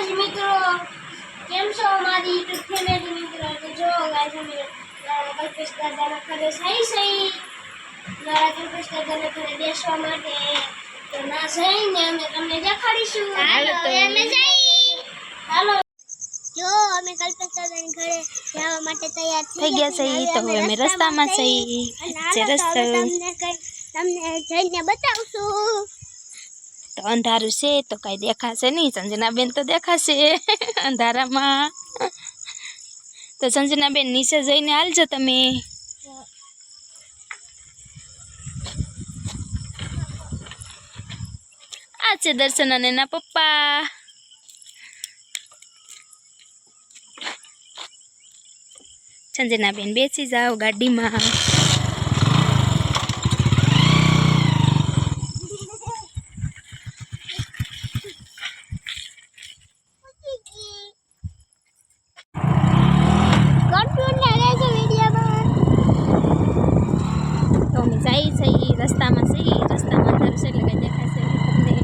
માતાજી મિત્રો. કેમ છો અમારી યુટ્યુબ ફેમિલી મિત્રો? તો જો ગાઈસ અમે મારા કલ્પેશ દાદાના ઘરે સહી સહી મારા કલ્પેશ દાદાના ઘરે બેસવા માટે તો ના જઈને અમે તમને દેખાડીશું. હાલો તો. અમે જઈ. હાલો. જો અમે કલ્પેશ દાદાની ઘરે જવા માટે તૈયાર થઈ ગયા છે ઈ તો હવે અમે રસ્તામાં સહી જે રસ્તો. તમને જઈને બતાવશું. તો અંધારું છે તો કઈ દેખાશે નહીં. સંજનાબેન તો દેખાશે અંધારામાં. તો સંજનાબેન નીચે જઈને હાલજો તમે. આ છે દર્શન અને એના પપ્પા. સંજનાબેન બેસી જાઓ ગાડીમાં કન્ટ્રોલ રહેજો વિડીયોમાં તો અમે જઈ છીએ રસ્તામાં છીએ રસ્તામાં અંધારું છે એટલે કઈ દેખાશે નહીં તમને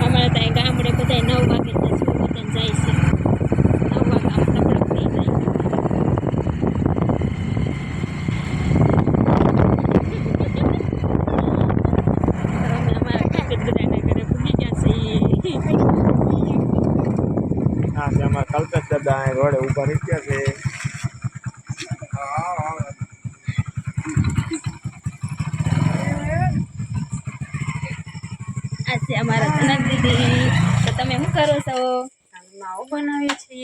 અમારે ત્યાં ગામડે બધા નવ વાગે તો શું બધાને જાય છે નવ વાગે આમ તકડક થઈ જાય તો અમે અમારા કાપીત બધાના ઘરે પૂગી ગયા છીએ હા છે અમારા કલ્પેશ દાદા અહીં રોડે ઊભા રહી ગયા છે. આ અમારા જનક દીદી. તો તમે શું કરો છો? માવો બનાવે છે.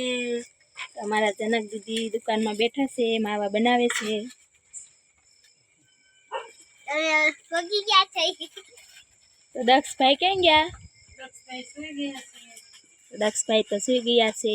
તો અમારા જનક દીદી દુકાનમાં બેઠા છે માવા બનાવે છે. અને પગી ગયા તો દક્ષભાઈ ક્યાં ગયા? દક્ષભાઈ તો સુઈ ગયા છે.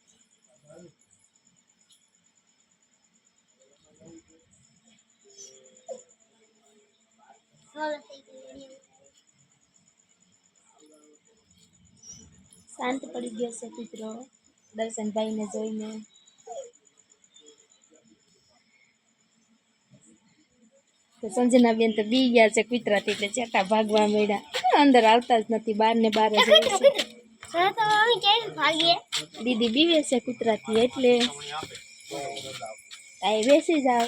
શાંત પડી ગયો છે કૂતરો. દર્શનભાઈને જોઈને. તો સંજના બેન તો બી ગયા છે કુતરાથી એટલે ચેટા ભાગવા મળ્યા અંદર આવતા જ નથી બહાર ને બહાર દીદી બીવે છે કુતરાથી એટલે. તાઈ બેસી જાવ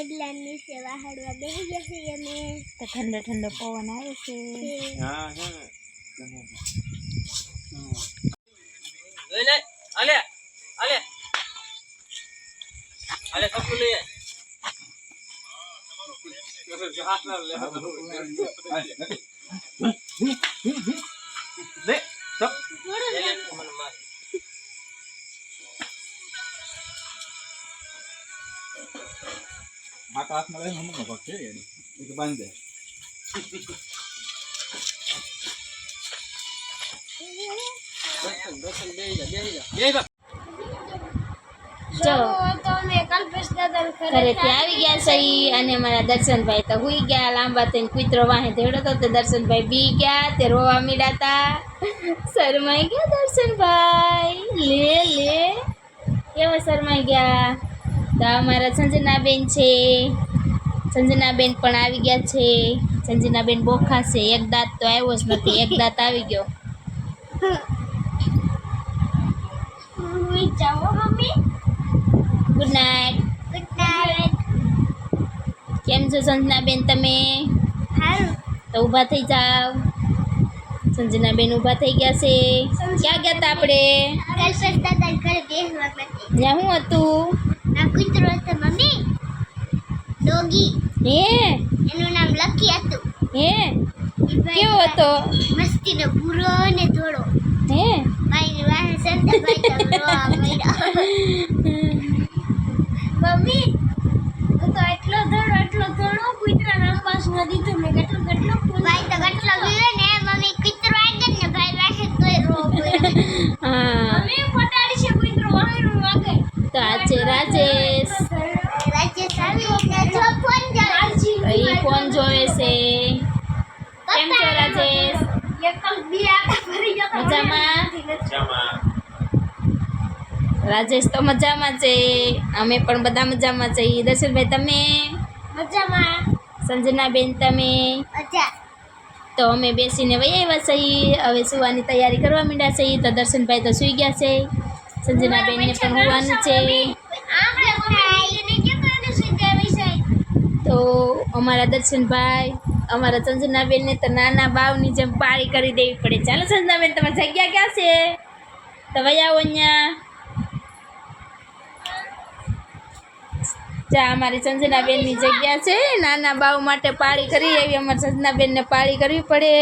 ઈ સેવા હળવા બેસી ગયા છે અમે. તો ઠંડો ઠંડો પવન આવે છે. હા લઈ લે આલે આલે આલે કપડું લઈ હાથ ના લે, હાથ લે. લે, દર્શન, દર્શન, બેહી જા, બેહી જા. બેહી જા. જો તો અમે કલ્પેશ દાદા ઘરેથી આવી ગયા છે અને મારા દર્શનભાઈ તો હુઈ ગયા લાંબા થઈને કૂતરો વાહે ધેડો તે દર્શનભાઈ બી ગયા તે રોવા મીડાતા શરમાઈ ગયા દર્શનભાઈ લે લે કેવા શરમાઈ ગયા તો અમારા સંજના બેન છે સંજનાબેન પણ આવી ગયા છે. સંજનાબેન બોખા છે. એક દાંત તો આવ્યો જ નથી. એક દાંત આવી ગયો. ગુડ નાઇટ ગુડ નાઇટ કેમ છો સંજનાબેન તમે? તો ઊભા થઈ જાઓ. સંજનાબેન ઊભા થઈ ગયા છે. ક્યાં ગયા હતા આપણે? ત્યાં શું હતું? ડોગી. હે? એનું નામ લકી હતું. હે? કેવો હતો? મસ્તીનો પૂરો ને થોડો હે? ભાઈ વાહે સંતાભાઈ ભાઈ મમ્મી હું તો એટલો ધોળો એટલો ધોળો કૂતરા નામ પાસ ન તો મેં કેટલું કેટલો ભાઈ તો કેટલો ગયો ને મમ્મી કૂતરો આગળ ને ભાઈ વાહે કોઈ રો હા. મમ્મી ફટાડી છે કૂતરો વાહે વાગે. તો આજે છે મજામાં? રાજેશ તો મજામાં છે અમે પણ બધા મજામાં છે દર્શનભાઈ તમે મજામાં સંજનાબેન તમે તો અમે બેસીને વહી આવ્યા છીએ હવે સુવાની તૈયારી કરવા માંડ્યા છીએ તો દર્શનભાઈ તો સૂઈ ગયા છે સંજનાબેનને પણ હોવાનું છે તો અમારા દર્શનભાઈ અમારા સંજનાબેનને તો નાના બાવની જેમ પાળી કરી દેવી પડે. ચાલો સંજનાબેન તમારી જગ્યા ક્યાં છે? તો વહી આવો અહીંયા. જા અમારી સંજનાબેનની જગ્યા છે. નાના બાવ માટે પાળી કરી એવી અમારી સંજનાબેનને પાળી કરવી પડે.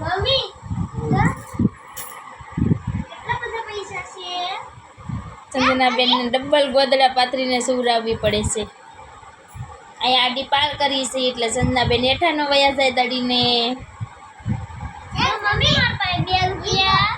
મમ્મી સંજનાબેનને ડબલ ગોદડા પાથરીને સુવરાવવી પડે છે. અહીંયા આડી પાર કરી છે એટલે સંજનાબેન હેઠાનો વયા જાય દડીને. મમ્મી, મારા પાસે બે રૂપિયા